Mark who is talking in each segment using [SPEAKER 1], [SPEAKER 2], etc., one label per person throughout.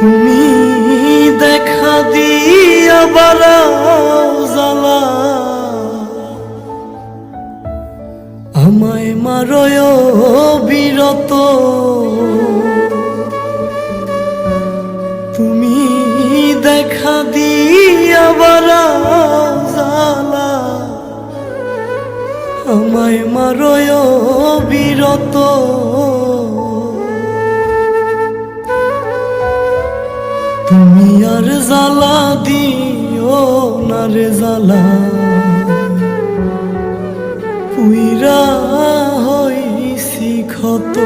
[SPEAKER 1] তুমি দেখা দিয়া বারাও জ্বালা। আমায় মারয় বিরত। তুমি দেখা দিয়া বারাও জ্বালা। আমায় মারয় বিরত। তুমি আর জ্বালা দিও না রে জ্বালা। পুইরা হইছি ক্ষত।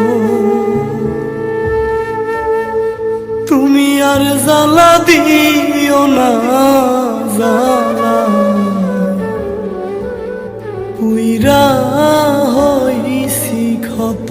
[SPEAKER 1] তুমি আর জ্বালা দিও না জ্বালা। পুইরা হইছি ক্ষত।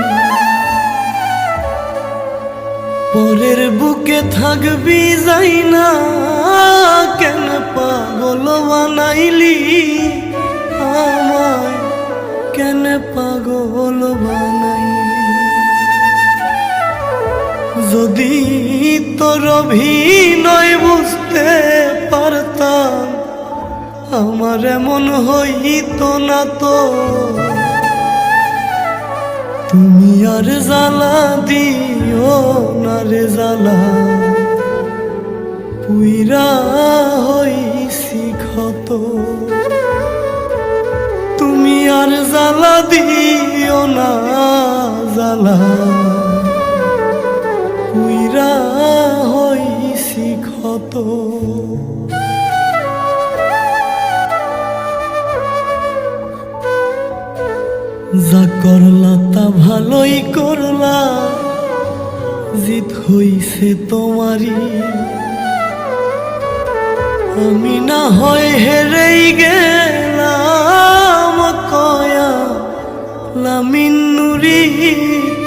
[SPEAKER 1] পরের বুকে থাকবি যাই না, কেন পাগল বানাইলি আমায়? কেন পাগল বানাইলি? যদি তোর অভিনয় বুঝতে পারতাম, আমার এমন হইতো না তো। তুমি আর জ্বালা দিও না রে জ্বালা। পুইরা হইছি ক্ষত। তুমি আর জ্বালা দিও না জ্বালা। পুইরা হইছি ক্ষত। যা করলা তা ভালোই করলা। জিত হইছে তোমারই। আমি না হয় হেরেই গেলাম কয়া। লামিনুরি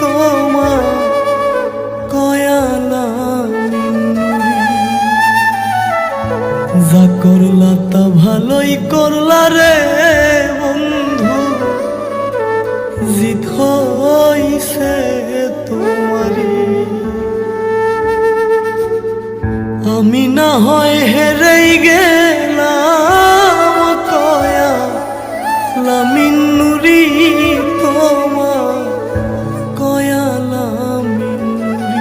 [SPEAKER 1] তোমার কয়া লামিনুরি যা করলা তা ভালোই করলা রে। জিত হইছে তোমারি। আমি না হয় হেরেই গেলাম কয়া লামিনুরি তোমার, কয়া লামিনুরি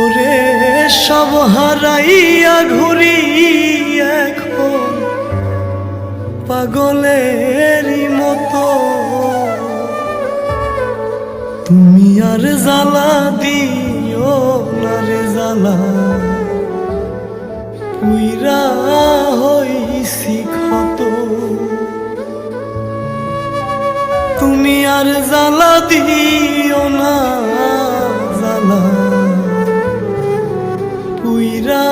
[SPEAKER 1] ওরে সব হারাইয়া ঘুরি এখন। পাগলেরই মতো তুমি আর জ্বালা দিও না রে জ্বালা। পুইরা হইছি ক্ষত। তুমি আর জ্বালা দিও না জ্বালা। পুইরা